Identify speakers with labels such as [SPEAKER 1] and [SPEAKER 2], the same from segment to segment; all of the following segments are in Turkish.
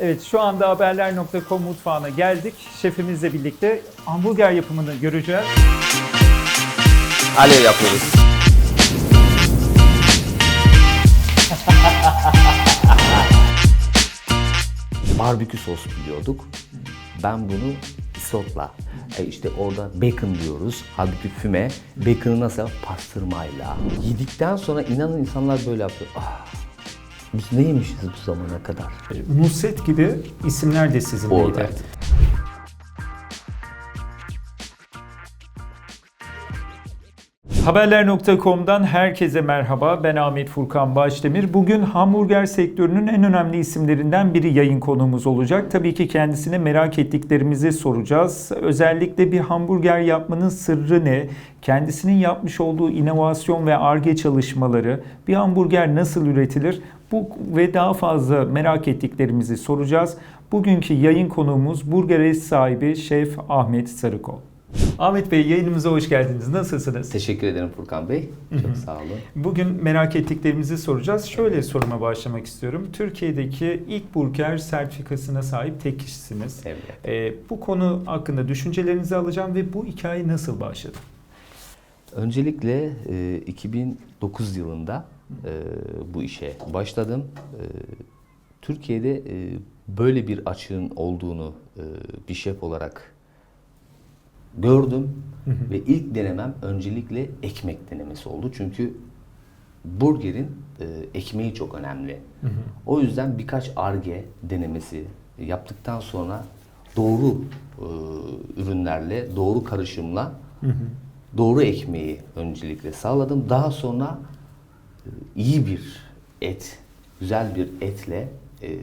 [SPEAKER 1] Evet şu anda haberler.com mutfağına geldik. Şefimizle birlikte hamburger yapımını göreceğiz.
[SPEAKER 2] Alev yapıyoruz. Barbekü sos biliyorduk. Ben bunu isotla, e işte orada bacon diyoruz. Halbuki füme, bacon'ı nasıl? Pastırmayla. Yedikten sonra inanın insanlar böyle yapıyor. Ah, biz neymişiz bu zamana kadar?
[SPEAKER 1] Nusret gibi isimler de sizinleydi.
[SPEAKER 2] Oradaydı.
[SPEAKER 1] Haberler.com'dan herkese merhaba. Ben Ahmet Furkan Başdemir. Bugün hamburger sektörünün en önemli isimlerinden biri yayın konuğumuz olacak. Tabii ki kendisine merak ettiklerimizi soracağız. Özellikle bir hamburger yapmanın sırrı ne? Kendisinin yapmış olduğu inovasyon ve arge çalışmaları, bir hamburger nasıl üretilir? Bu ve daha fazla merak ettiklerimizi soracağız. Bugünkü yayın konuğumuz Burger Es sahibi Şef Ahmet Sarıkol. Ahmet Bey yayınımıza hoş geldiniz. Nasılsınız?
[SPEAKER 2] Teşekkür ederim Furkan Bey. Çok sağ olun.
[SPEAKER 1] Bugün merak ettiklerimizi soracağız. Şöyle soruma başlamak istiyorum. Türkiye'deki ilk burger sertifikasına sahip tek kişisiniz.
[SPEAKER 2] Evet.
[SPEAKER 1] Ee, bu konu hakkında düşüncelerinizi alacağım ve bu hikaye nasıl başladı?
[SPEAKER 2] Öncelikle e, 2009 yılında e, bu işe başladım. E, Türkiye'de e, böyle bir açığın olduğunu e, bir şef olarak gördüm ve ilk denemem öncelikle ekmek denemesi oldu. Çünkü burgerin e, ekmeği çok önemli. O yüzden birkaç arge denemesi yaptıktan sonra doğru e, ürünlerle, doğru karışımla doğru ekmeği öncelikle sağladım. Daha sonra iyi bir et, güzel bir etle e,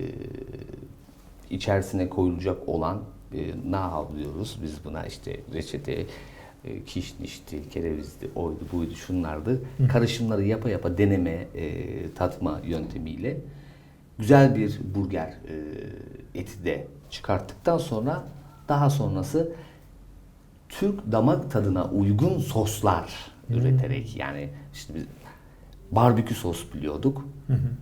[SPEAKER 2] içerisine koyulacak olan e, nahav diyoruz. Biz buna işte reçete, e, kişnişti, kerevizdi, oydu, buydu, şunlardı. Karışımları yapa yapa deneme, e, tatma yöntemiyle güzel bir burger e, eti de çıkarttıktan sonra daha sonrası Türk damak tadına uygun soslar üreterek yani işte biz barbekü sos biliyorduk.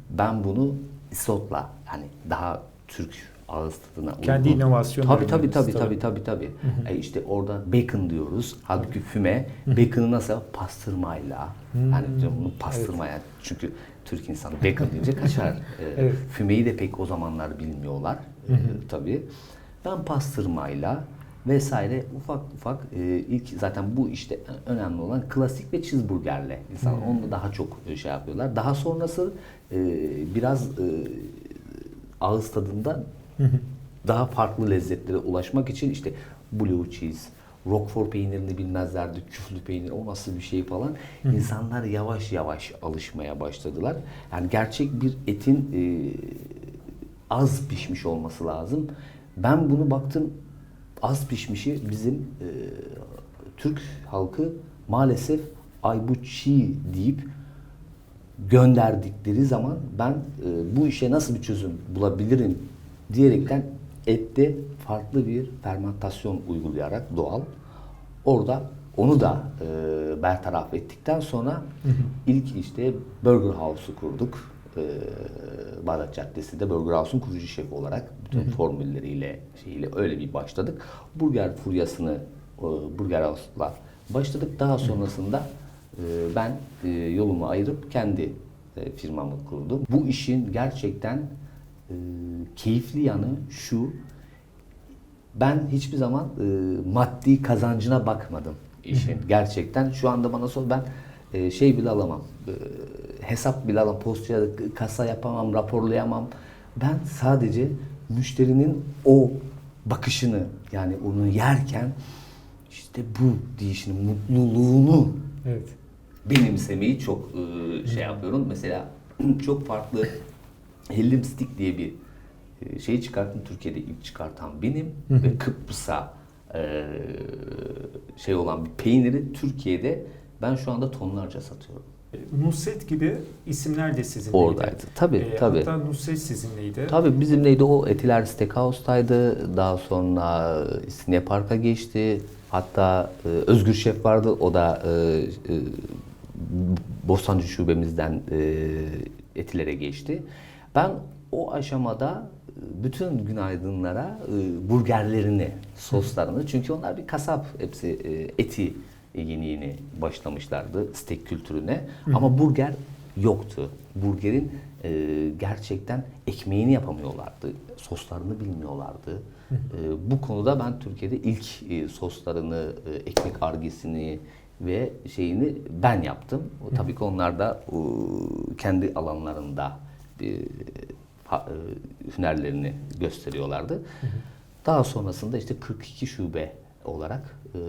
[SPEAKER 2] Ben bunu isotla hani daha Türk ağız tadına uygun.
[SPEAKER 1] Kendi inovasyon
[SPEAKER 2] Tabii tabii tabii
[SPEAKER 1] tabii.
[SPEAKER 2] tabii tabii tabii. E işte orada bacon diyoruz. Halbuki füme. Bacon'ı nasıl? Pastırmayla. Yani diyorum bunu pastırmaya. Çünkü Türk insanı bacon deyince kaçar. E,
[SPEAKER 1] Evet.
[SPEAKER 2] Fümeyi de pek o zamanlar bilmiyorlar. E, tabii. Ben pastırmayla vesaire ufak ufak e, ilk zaten bu işte önemli olan klasik ve cheeseburgerle insan onu daha çok e, şey yapıyorlar. Daha sonrası e, biraz e, ağız tadında daha farklı lezzetlere ulaşmak için işte blue cheese, Roquefort peynirini bilmezlerdi, küflü peynir o nasıl bir şey falan. İnsanlar yavaş yavaş alışmaya başladılar. Yani gerçek bir etin e, az pişmiş olması lazım. Ben bunu baktım az pişmişi bizim e, Türk halkı maalesef ay bu çiğ deyip gönderdikleri zaman ben e, bu işe nasıl bir çözüm bulabilirim diyerekten ette farklı bir fermentasyon uygulayarak doğal orada onu da e, bertaraf ettikten sonra ilk işte Burger House'u kurduk. E, Bağdat Caddesi'nde Burger House'un kurucu şefi olarak bütün formülleriyle şeyiyle öyle bir başladık. Burger furyasını e, Burger House'la başladık. Daha sonrasında e, ben e, yolumu ayırıp kendi e, firmamı kurdum. Bu işin gerçekten e, keyifli yanı şu. Ben hiçbir zaman e, maddi kazancına bakmadım işin. Gerçekten şu anda bana sor ben e, şey bile alamam. E, hesap bile alamam. Postaya kasa yapamam, raporlayamam. Ben sadece müşterinin o bakışını yani onu yerken işte bu deyişini, mutluluğunu
[SPEAKER 1] Evet.
[SPEAKER 2] benimsemeyi çok e, şey yapıyorum. Mesela çok farklı hellim stick diye bir e, şey çıkarttım. Türkiye'de ilk çıkartan benim ve Kıbrıs'a e, şey olan bir peyniri Türkiye'de ben şu anda tonlarca satıyorum.
[SPEAKER 1] Nusret gibi isimler de sizinleydi.
[SPEAKER 2] Oradaydı. Tabii,
[SPEAKER 1] Ee,
[SPEAKER 2] tabii.
[SPEAKER 1] Hatta Nusret sizinleydi.
[SPEAKER 2] Tabii bizim neydi o Etiler Steakhouse'taydı. Daha sonra İstinye Park'a geçti. Hatta e, Özgür Şef vardı. O da e, e, Bostancı şubemizden e, Etiler'e geçti. Ben o aşamada bütün günaydınlara e, burgerlerini, soslarını çünkü onlar bir kasap hepsi e, eti yeni yeni başlamışlardı steak kültürüne ama burger yoktu. Burgerin e, gerçekten ekmeğini yapamıyorlardı, soslarını bilmiyorlardı. E, bu konuda ben Türkiye'de ilk e, soslarını, e, ekmek argesini ve şeyini ben yaptım. Tabii ki onlar da e, kendi alanlarında bir ha- e, hünerlerini gösteriyorlardı. Daha sonrasında işte 42 şube olarak e,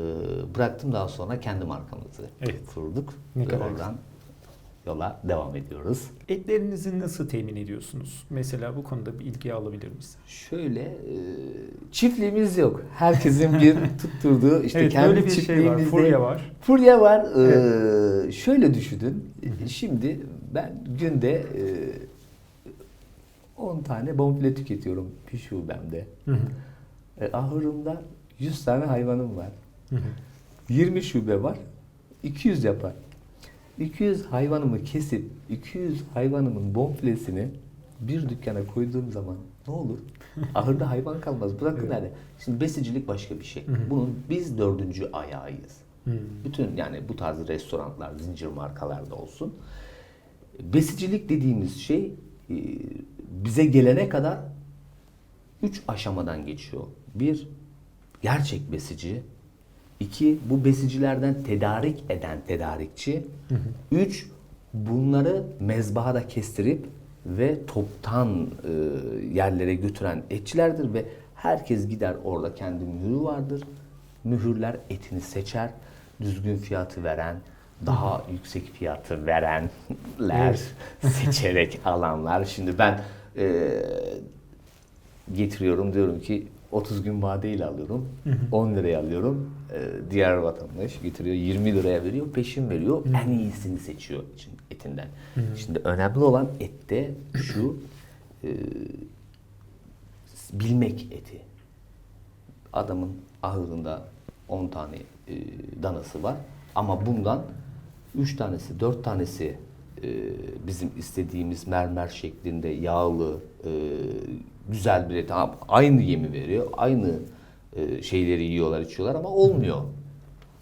[SPEAKER 2] bıraktım. Daha sonra kendi markamızı
[SPEAKER 1] Evet.
[SPEAKER 2] kurduk.
[SPEAKER 1] Ne kadar
[SPEAKER 2] oradan yola devam ediyoruz.
[SPEAKER 1] Etlerinizi nasıl temin ediyorsunuz? Mesela bu konuda bir ilgi alabilir miyiz?
[SPEAKER 2] Şöyle e, çiftliğimiz yok. Herkesin bir tutturduğu işte
[SPEAKER 1] evet
[SPEAKER 2] kendi
[SPEAKER 1] bir şey var.
[SPEAKER 2] çiftliğimizde
[SPEAKER 1] Furya var.
[SPEAKER 2] Furya var. Ee, şöyle düşünün. Şimdi ben günde e, 10 tane bonfile tüketiyorum bir şubemde.
[SPEAKER 1] Hı hı.
[SPEAKER 2] E, ahırımda 100 tane hayvanım var.
[SPEAKER 1] Hı hı.
[SPEAKER 2] 20 şube var. 200 yapar. 200 hayvanımı kesip 200 hayvanımın bonfilesini bir dükkana koyduğum zaman ne olur? Ahırda hayvan kalmaz. Bırakın
[SPEAKER 1] Evet.
[SPEAKER 2] hani. Şimdi besicilik başka bir şey.
[SPEAKER 1] Hı hı.
[SPEAKER 2] Bunun biz dördüncü ayağıyız.
[SPEAKER 1] Hı.
[SPEAKER 2] Bütün yani bu tarz restoranlar, zincir markalarda olsun. Besicilik dediğimiz şey e, bize gelene kadar üç aşamadan geçiyor. Bir, gerçek besici. İki, bu besicilerden tedarik eden tedarikçi. Üç, bunları mezbahada kestirip ve toptan e, yerlere götüren etçilerdir ve herkes gider orada kendi mührü vardır. Mühürler etini seçer, düzgün fiyatı veren, daha yüksek fiyatı verenler seçerek alanlar. Şimdi ben e, getiriyorum diyorum ki 30 gün vadeyle alıyorum. 10 liraya alıyorum. Ee, diğer vatandaş getiriyor 20 liraya veriyor. Peşin veriyor. En iyisini seçiyor için etinden. Şimdi önemli olan ette şu e, bilmek eti. Adamın ahırında 10 tane e, danası var. Ama bundan 3 tanesi, 4 tanesi e, bizim istediğimiz mermer şeklinde yağlı, e, güzel bir et. Aynı yemi veriyor, aynı e, şeyleri yiyorlar, içiyorlar ama olmuyor.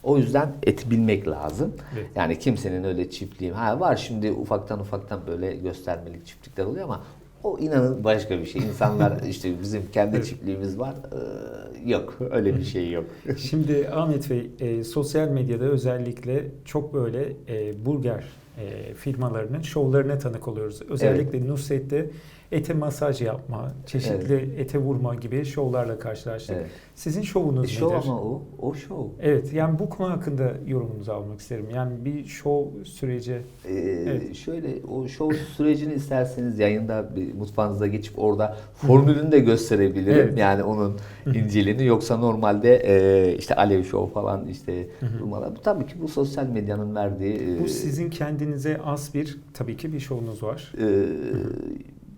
[SPEAKER 2] O yüzden eti bilmek lazım.
[SPEAKER 1] Evet.
[SPEAKER 2] Yani kimsenin öyle çiftliği, ha var şimdi ufaktan ufaktan böyle göstermelik çiftlikler oluyor ama o inanın başka bir şey. İnsanlar işte bizim kendi
[SPEAKER 1] Evet.
[SPEAKER 2] çiftliğimiz var. Ee, yok, öyle bir şey yok.
[SPEAKER 1] Şimdi Ahmet Bey, e, sosyal medyada özellikle çok böyle e, burger e, firmalarının şovlarına tanık oluyoruz. Özellikle Nusret'te ete masaj yapma, çeşitli ete vurma gibi şovlarla karşılaştık.
[SPEAKER 2] Evet.
[SPEAKER 1] Sizin şovunuz
[SPEAKER 2] E, şov
[SPEAKER 1] nedir?
[SPEAKER 2] ama o, o şov.
[SPEAKER 1] Evet, yani bu konu hakkında yorumunuzu almak isterim. Yani bir şov süreci.
[SPEAKER 2] Ee,
[SPEAKER 1] Evet.
[SPEAKER 2] Şöyle o show sürecini isterseniz yayında bir mutfağınıza geçip orada formülünü de gösterebilirim.
[SPEAKER 1] Evet.
[SPEAKER 2] Yani onun inceliğini yoksa normalde e, işte alev show falan işte durmalar. Bu tabii ki bu sosyal medyanın verdiği e,
[SPEAKER 1] Bu sizin kendinize az bir tabii ki bir şovunuz var.
[SPEAKER 2] e,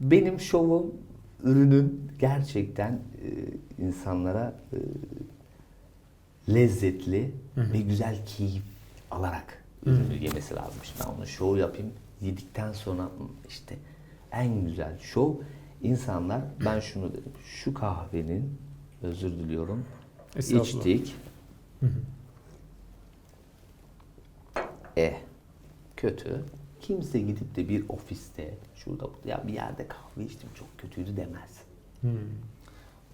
[SPEAKER 2] benim şovum ürünün gerçekten e, insanlara e, lezzetli
[SPEAKER 1] Hı hı.
[SPEAKER 2] ve güzel keyif alarak ürünü yemesi lazım. Şimdi ben onu şov yapayım. Yedikten sonra "Hmm, işte en güzel şov insanlar ben şunu dedim. Şu kahvenin özür diliyorum. İçtik.
[SPEAKER 1] Hı hı.
[SPEAKER 2] E kötü. Kimse gidip de bir ofiste şurada ya bir yerde kahve içtim çok kötüydü demez.
[SPEAKER 1] Hmm.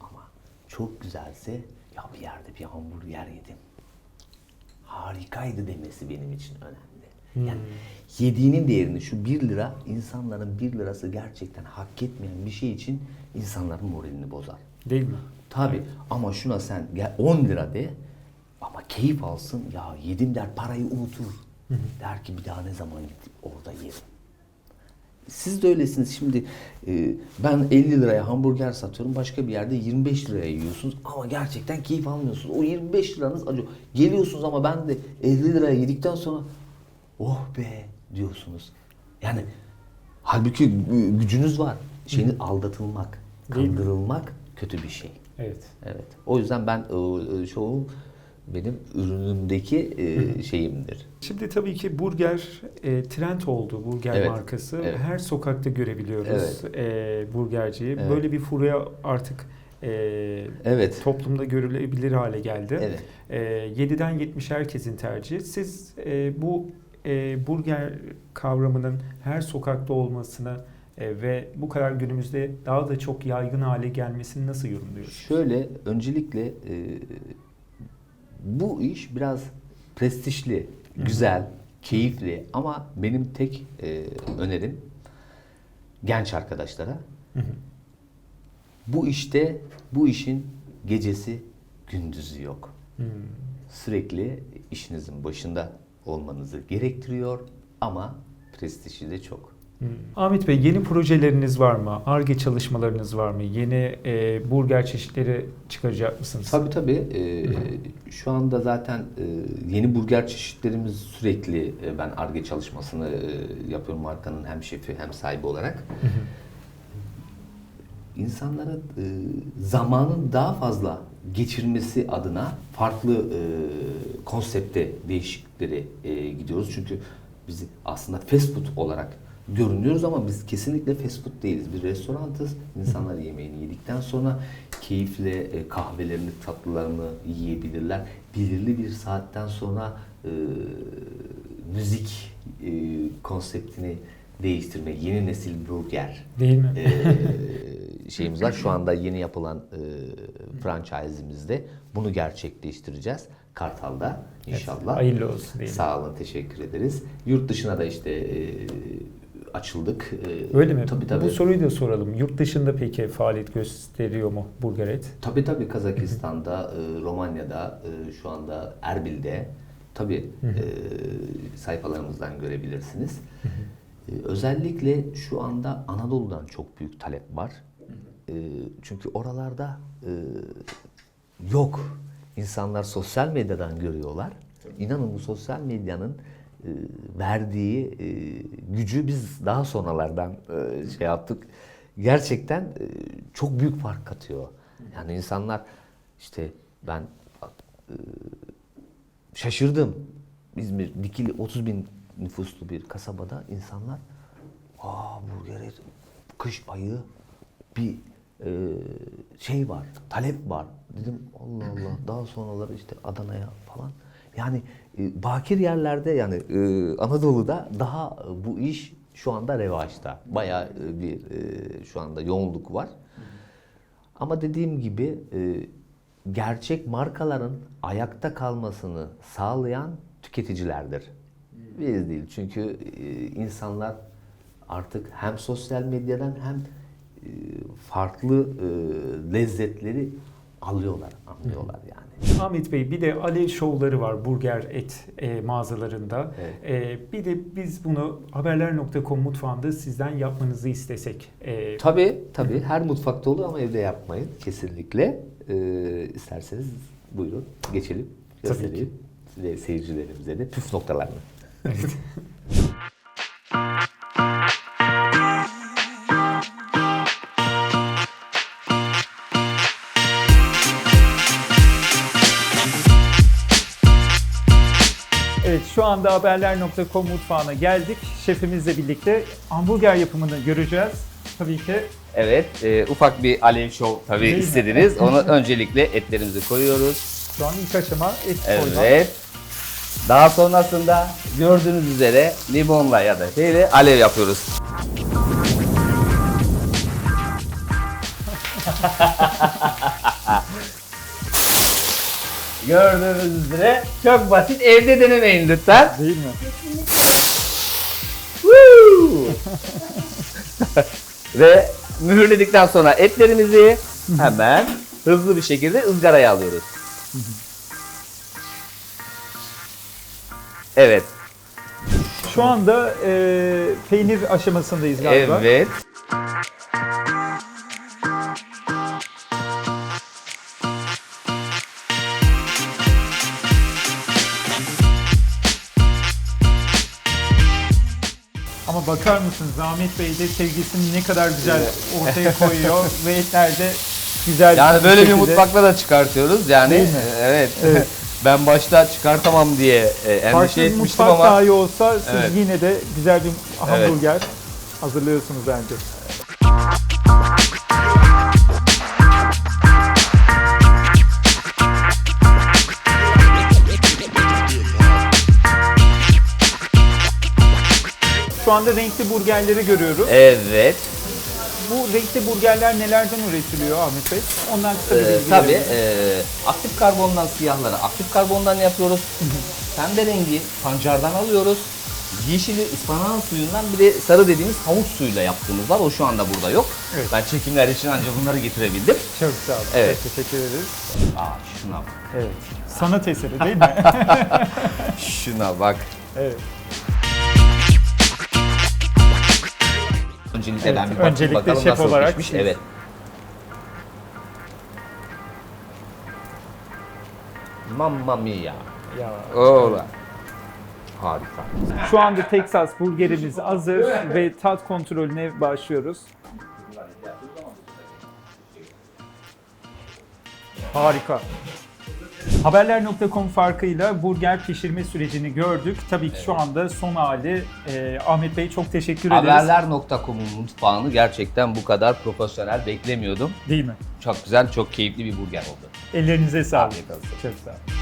[SPEAKER 2] Ama çok güzelse ya bir yerde bir hamburger yedim. Harikaydı demesi benim için önemli. Yani yediğinin değerini şu 1 lira insanların 1 lirası gerçekten hak etmeyen bir şey için insanların moralini bozar.
[SPEAKER 1] Değil mi?
[SPEAKER 2] Tabi ama şuna sen gel 10 lira de ama keyif alsın ya yedim der parayı unutur. Der ki bir daha ne zaman gidip orada yerim. Siz de öylesiniz. Şimdi e, ben 50 liraya hamburger satıyorum. Başka bir yerde 25 liraya yiyorsunuz. Ama gerçekten keyif almıyorsunuz. O 25 liranız acıyor. Geliyorsunuz ama ben de 50 liraya yedikten sonra oh be diyorsunuz. Yani halbuki gü- gücünüz var. Şeyini aldatılmak, kandırılmak kötü bir şey.
[SPEAKER 1] Evet.
[SPEAKER 2] Evet. O yüzden ben e, e, şovu benim ürünümdeki e, şeyimdir.
[SPEAKER 1] Şimdi tabii ki burger e, trend oldu burger
[SPEAKER 2] Evet,
[SPEAKER 1] markası.
[SPEAKER 2] evet.
[SPEAKER 1] Her sokakta görebiliyoruz e, burgerciyi.
[SPEAKER 2] Evet.
[SPEAKER 1] Böyle bir furya artık e,
[SPEAKER 2] Evet.
[SPEAKER 1] toplumda görülebilir hale geldi.
[SPEAKER 2] Evet.
[SPEAKER 1] E, 7'den 70 herkesin tercihi. Siz e, bu e, burger kavramının her sokakta olmasını e, ve bu kadar günümüzde daha da çok yaygın hale gelmesini nasıl yorumluyorsunuz?
[SPEAKER 2] Şöyle öncelikle e, bu iş biraz prestijli, güzel, keyifli ama benim tek e, önerim genç arkadaşlara bu işte bu işin gecesi gündüzü yok. Sürekli işinizin başında olmanızı gerektiriyor ama prestijli de çok.
[SPEAKER 1] Hmm. Ahmet Bey yeni projeleriniz var mı? ARGE çalışmalarınız var mı? Yeni e, burger çeşitleri çıkaracak mısınız?
[SPEAKER 2] Tabii tabii. Ee, şu anda zaten e, yeni burger çeşitlerimiz sürekli e, ben ARGE çalışmasını e, yapıyorum markanın hem şefi hem sahibi olarak.
[SPEAKER 1] Hı hı.
[SPEAKER 2] İnsanlara e, zamanın daha fazla geçirmesi adına farklı e, konsepte değişiklikleri e, gidiyoruz. Çünkü biz aslında fast food olarak görünüyoruz ama biz kesinlikle fast food değiliz. Bir restorantız. İnsanlar yemeğini yedikten sonra keyifle e, kahvelerini, tatlılarını yiyebilirler. Belirli bir saatten sonra e, müzik e, konseptini değiştirme, yeni nesil burger
[SPEAKER 1] Değil mi?
[SPEAKER 2] e, şeyimiz var. Şu anda yeni yapılan e, franchise'imizde bunu gerçekleştireceğiz. Kartal'da inşallah.
[SPEAKER 1] Hayırlı olsun diyelim.
[SPEAKER 2] Sağ olun, teşekkür ederiz. Yurt dışına da işte e, açıldık. E,
[SPEAKER 1] Öyle mi?
[SPEAKER 2] Tabii tabii.
[SPEAKER 1] Bu soruyu da soralım. Yurt dışında peki faaliyet gösteriyor mu Burger Et?
[SPEAKER 2] Tabii tabii Kazakistan'da, e, Romanya'da, e, şu anda Erbil'de tabii e, sayfalarımızdan görebilirsiniz. Özellikle şu anda Anadolu'dan çok büyük talep var. Çünkü oralarda yok. İnsanlar sosyal medyadan görüyorlar. İnanın bu sosyal medyanın verdiği e, gücü biz daha sonralardan e, şey yaptık. Gerçekten e, çok büyük fark katıyor. Yani insanlar işte ben e, şaşırdım. İzmir, Dikili 30 bin nüfuslu bir kasabada insanlar aa burger kış ayı bir e, şey var, talep var. Dedim Allah Allah daha sonraları işte Adana'ya falan. Yani e, bakir yerlerde yani e, Anadolu'da daha e, bu iş şu anda revaçta. Bayağı e, bir e, şu anda yoğunluk var. Ama dediğim gibi gerçek markaların ayakta kalmasını sağlayan tüketicilerdir. Biz değil. Çünkü insanlar artık hem sosyal medyadan hem farklı lezzetleri alıyorlar, anlıyorlar yani.
[SPEAKER 1] Ahmet Bey bir de alev şovları var Burger Et e, mağazalarında.
[SPEAKER 2] Evet.
[SPEAKER 1] E, bir de biz bunu haberler.com mutfağında sizden yapmanızı istesek. E,
[SPEAKER 2] Tabii tabii her mutfakta olur ama evde yapmayın kesinlikle. E, isterseniz buyurun geçelim, göstereyim seyircilerimize de püf noktalarını.
[SPEAKER 1] evet. Evet şu anda haberler.com mutfağına geldik. Şefimizle birlikte hamburger yapımını göreceğiz. Tabii ki
[SPEAKER 3] Evet, e, ufak bir alev show tabii
[SPEAKER 1] Değil mi?
[SPEAKER 3] istediniz. Onu öncelikle etlerimizi koyuyoruz.
[SPEAKER 1] şu an ilk aşama et.
[SPEAKER 3] Evet. Daha sonrasında gördüğünüz üzere limonla ya da şeyle alev yapıyoruz. Gördüğünüz üzere çok basit. Evde denemeyin lütfen.
[SPEAKER 1] Değil mi?
[SPEAKER 3] Woo! Ve mühürledikten sonra etlerimizi hemen hızlı bir şekilde ızgaraya alıyoruz. Evet,
[SPEAKER 1] Şu anda e, peynir aşamasındayız galiba.
[SPEAKER 3] evet.
[SPEAKER 1] Ama bakar mısınız Ahmet Bey de sevgisini ne kadar güzel ortaya koyuyor ve etler de güzel
[SPEAKER 3] Yani böyle bir
[SPEAKER 1] şekilde-
[SPEAKER 3] mutfakta da çıkartıyoruz yani.
[SPEAKER 1] Değil mi?
[SPEAKER 3] Evet.
[SPEAKER 1] Evet.
[SPEAKER 2] Ben başta çıkartamam diye e, endişe
[SPEAKER 1] Farklı bir
[SPEAKER 2] etmiştim
[SPEAKER 1] mutfak
[SPEAKER 2] ama
[SPEAKER 1] dahi olsa siz
[SPEAKER 2] Evet.
[SPEAKER 1] yine de güzel bir hamburger hazırlıyorsunuz bence. Şu anda renkli burgerleri görüyoruz.
[SPEAKER 2] evet.
[SPEAKER 1] Bu renkli burgerler nelerden üretiliyor Ahmet Bey? Ondan kısa bir
[SPEAKER 2] Ee,
[SPEAKER 1] bilgi
[SPEAKER 2] tabii
[SPEAKER 1] verelim.
[SPEAKER 2] e, aktif karbondan siyahları aktif karbondan yapıyoruz. Pembe rengi pancardan alıyoruz. Yeşili ıspanağın suyundan bir de sarı dediğimiz havuç suyuyla yaptığımız var. O şu anda burada yok.
[SPEAKER 1] Evet.
[SPEAKER 2] Ben çekimler için ancak bunları getirebildim.
[SPEAKER 1] Çok sağ olun.
[SPEAKER 2] Evet.
[SPEAKER 1] Çok teşekkür ederiz.
[SPEAKER 2] Aa şuna bak.
[SPEAKER 1] Evet. Sanat eseri değil mi?
[SPEAKER 2] Şuna bak.
[SPEAKER 1] evet.
[SPEAKER 2] Öncelikle
[SPEAKER 1] Evet,
[SPEAKER 2] ben bir bakayım
[SPEAKER 1] öncelikle
[SPEAKER 2] bakalım
[SPEAKER 1] şef
[SPEAKER 2] nasıl
[SPEAKER 1] olarak
[SPEAKER 2] pişmiş.
[SPEAKER 1] siz-
[SPEAKER 2] Evet. Mamma mia.
[SPEAKER 1] Ya.
[SPEAKER 2] Ola. Harika.
[SPEAKER 1] Şu anda Texas burgerimiz hazır ve tat kontrolüne başlıyoruz. Harika. Haberler.com farkıyla burger pişirme sürecini gördük. Tabii ki şu anda son hali. Ee, Ahmet Bey çok teşekkür ederiz.
[SPEAKER 2] Haberler.com'un mutfağını gerçekten bu kadar profesyonel beklemiyordum.
[SPEAKER 1] Değil mi?
[SPEAKER 2] Çok güzel, çok keyifli bir burger oldu.
[SPEAKER 1] Ellerinize sağlık. Çok sağ olun.